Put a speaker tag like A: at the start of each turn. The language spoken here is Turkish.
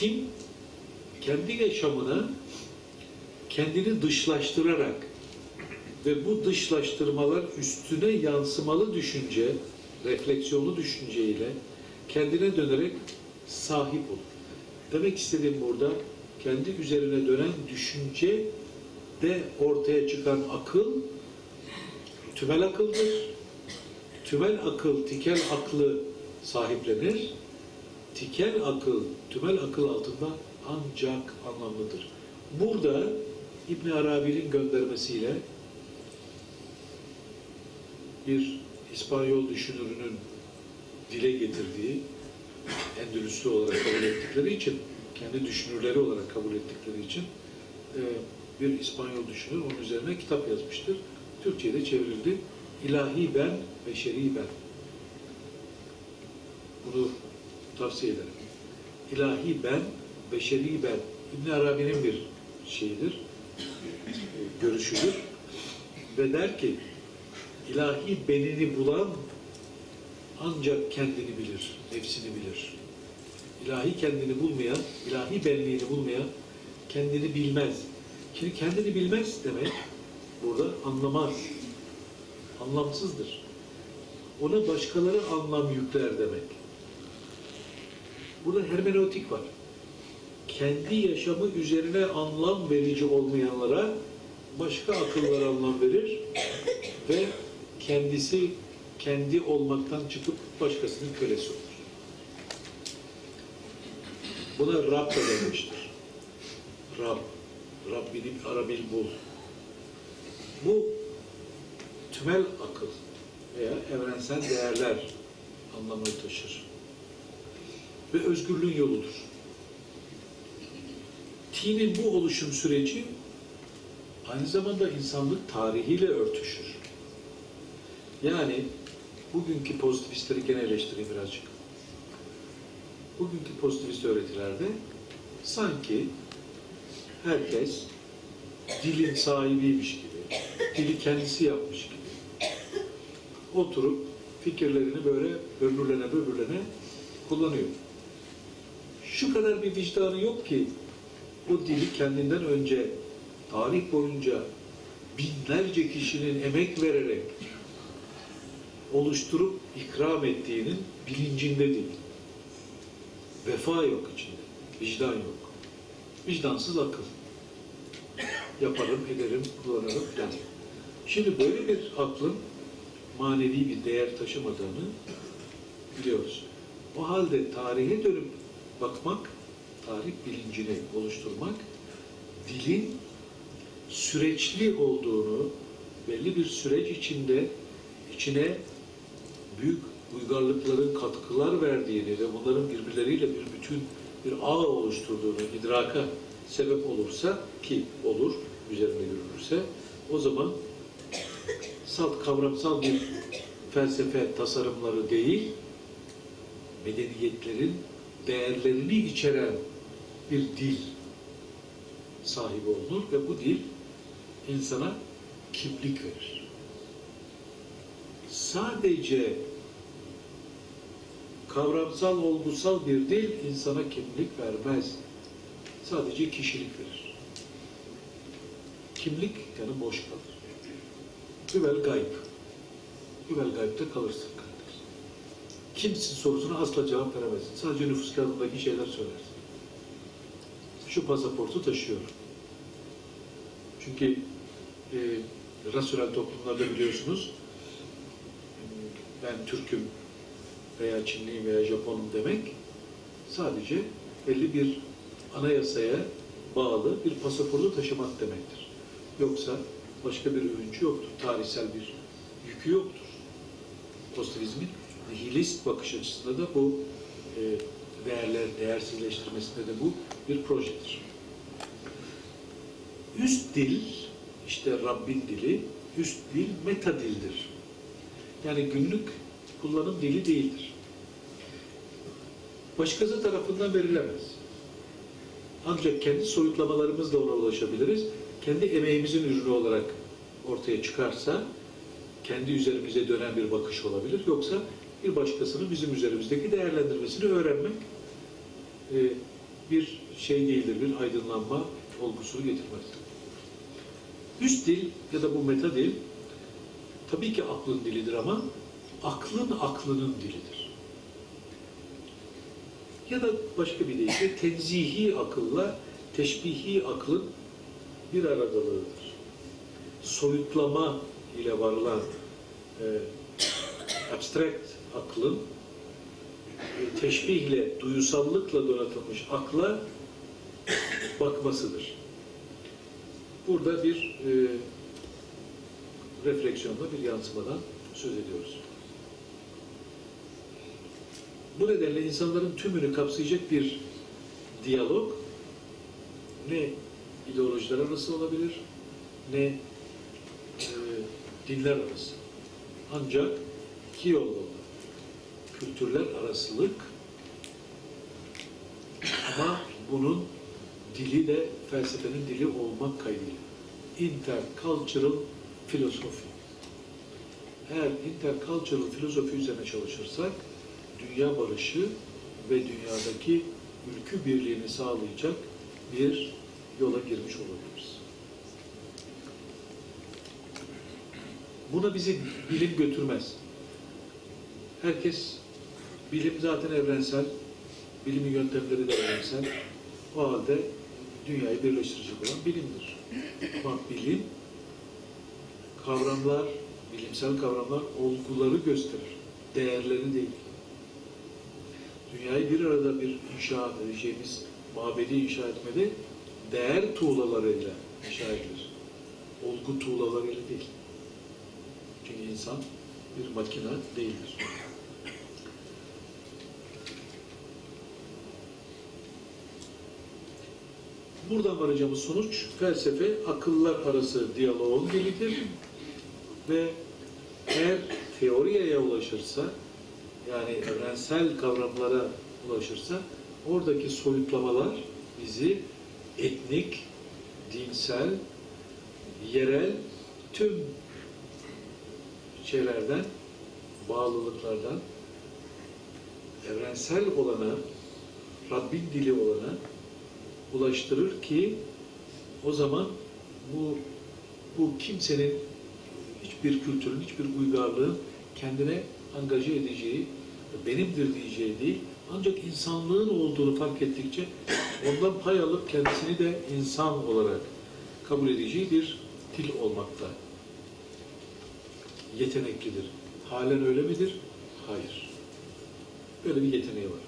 A: Tim kendi yaşamına kendini dışlaştırarak ve bu dışlaştırmalar üstüne yansımalı düşünce, refleksiyonlu düşünceyle kendine dönerek sahip olur. Demek istediğim burada kendi üzerine dönen düşünce de ortaya çıkan akıl tümel akıldır. Tümel akıl tikel aklı sahiplenir. Tikel akıl tümel akıl altında ancak anlamlıdır. Burada İbn Arabi'nin göndermesiyle bir İspanyol düşünürünün dile getirdiği Endülüslü olarak kabul ettikleri için, kendi düşünürleri olarak kabul ettikleri için e, bir İspanyol düşünür onun üzerine kitap yazmıştır. Türkçe'ye de çevrildi. İlahi ben, beşeri ben. Bunu tavsiye ederim. İlahi ben, beşeri ben. İbn Arabi'nin bir şeyidir, görüşüdür. Ve der ki, ilahi benini bulan ancak kendini bilir, nefsini bilir. İlahi kendini bulmayan, ilahi benliğini bulmayan kendini bilmez. Şimdi kendini bilmez demek burada anlamaz. Anlamsızdır. Ona başkaları anlam yükler demek. Burada hermeneutik var. Kendi yaşamı üzerine anlam verici olmayanlara başka akıllar anlam verir ve kendisi kendi olmaktan çıkıp başkasının kölesi olur. Buna Rab da demiştir. Rab, Rabbini arabil bul. Bu tümel akıl veya evrensel değerler anlamını taşır. Ve özgürlüğün yoludur. Tinin bu oluşum süreci aynı zamanda insanlık tarihiyle örtüşür. Yani bugünkü pozitivistleri gene eleştireyim birazcık. Bugünkü pozitivist öğretilerde sanki herkes dilin sahibiymiş gibi, dili kendisi yapmış gibi oturup fikirlerini böyle böbürlene böbürlene kullanıyor. Şu kadar bir vicdanı yok ki o dili kendinden önce tarih boyunca binlerce kişinin emek vererek oluşturup ikram ettiğinin bilincinde değil. Vefa yok içinde. Vicdan yok. Vicdansız akıl. Yaparım, ederim, kullanırım falan. Şimdi böyle bir aklın manevi bir değer taşımadığını biliyoruz. O halde tarihe dönüp bakmak, tarih bilincini oluşturmak, dilin süreçli olduğunu, belli bir süreç içinde içine büyük uygarlıkların katkılar verdiğini ve bunların birbirleriyle bir bütün bir ağ oluşturduğunu idraka sebep olursa ki olur üzerine yürürse o zaman salt kavramsal bir felsefe tasarımları değil medeniyetlerin değerlerini içeren bir dil sahibi olunur ve bu dil insana kimlik verir sadece kavramsal, olgusal bir dil insana kimlik vermez. Sadece kişilik verir. Kimlik yani boş kalır. Güvel gayb. Güvel gaybde kalırsın. Kimsin sorusuna asla cevap veremezsin. Sadece nüfus kağıdındaki şeyler söylersin. Şu pasaportu taşıyorum. Çünkü e, rasyonel toplumlarda biliyorsunuz ben Türk'üm veya Çinliyim veya Japon'um demek sadece belli bir anayasaya bağlı bir pasaportu taşımak demektir. Yoksa başka bir övüncü yoktur. Tarihsel bir yükü yoktur. Pozitivizmin nihilist bakış açısında da bu e, değerler değersizleştirmesinde de bu bir projedir. Üst dil, işte Rabbin dili, üst dil meta dildir. Yani günlük kullanım dili değildir. Başkası tarafından verilemez. Ancak kendi soyutlamalarımızla ona ulaşabiliriz. Kendi emeğimizin ürünü olarak ortaya çıkarsa kendi üzerimize dönen bir bakış olabilir. Yoksa bir başkasının bizim üzerimizdeki değerlendirmesini öğrenmek e, bir şey değildir, bir aydınlanma olgusunu getirmez. Üst dil ya da bu meta dil tabii ki aklın dilidir ama aklın aklının dilidir. Ya da başka bir deyişle tenzihi akılla teşbihi aklın bir aradalığıdır. Soyutlama ile varılan e, abstract aklın teşbihle, duyusallıkla donatılmış akla bakmasıdır. Burada bir e, refleksiyonda, bir yansımadan söz ediyoruz. Bu nedenle insanların tümünü kapsayacak bir diyalog ne ideolojiler arası olabilir, ne e, dinler arası. Ancak iki yolla olur. Kültürler arasılık ama bunun dili de felsefenin dili olmak kaydıyla. Intercultural philosophy. Eğer intercultural filozofi üzerine çalışırsak dünya barışı ve dünyadaki ülkü birliğini sağlayacak bir yola girmiş olabiliriz. Buna bizi bilim götürmez. Herkes, bilim zaten evrensel, bilimin yöntemleri de evrensel. O halde dünyayı birleştirecek olan bilimdir. Ama bilim, kavramlar, bilimsel kavramlar olguları gösterir, değerleri değil. Dünyayı bir arada bir inşa edeceğimiz mabedi inşa etmede değer tuğlalarıyla inşa edilir. Olgu tuğlalarıyla değil. Çünkü insan bir makine değildir. Buradan varacağımız sonuç felsefe akıllar arası diyaloğun dilidir. Ve eğer teoriye ulaşırsa yani evrensel kavramlara ulaşırsa oradaki soyutlamalar bizi etnik, dinsel, yerel tüm şeylerden, bağlılıklardan evrensel olana, Rabbin dili olana ulaştırır ki o zaman bu bu kimsenin hiçbir kültürün, hiçbir uygarlığın kendine angaje edeceği, benimdir diyeceği değil, ancak insanlığın olduğunu fark ettikçe ondan pay alıp kendisini de insan olarak kabul edeceği bir dil olmakta yeteneklidir. Halen öyle midir? Hayır. Böyle bir yeteneği var.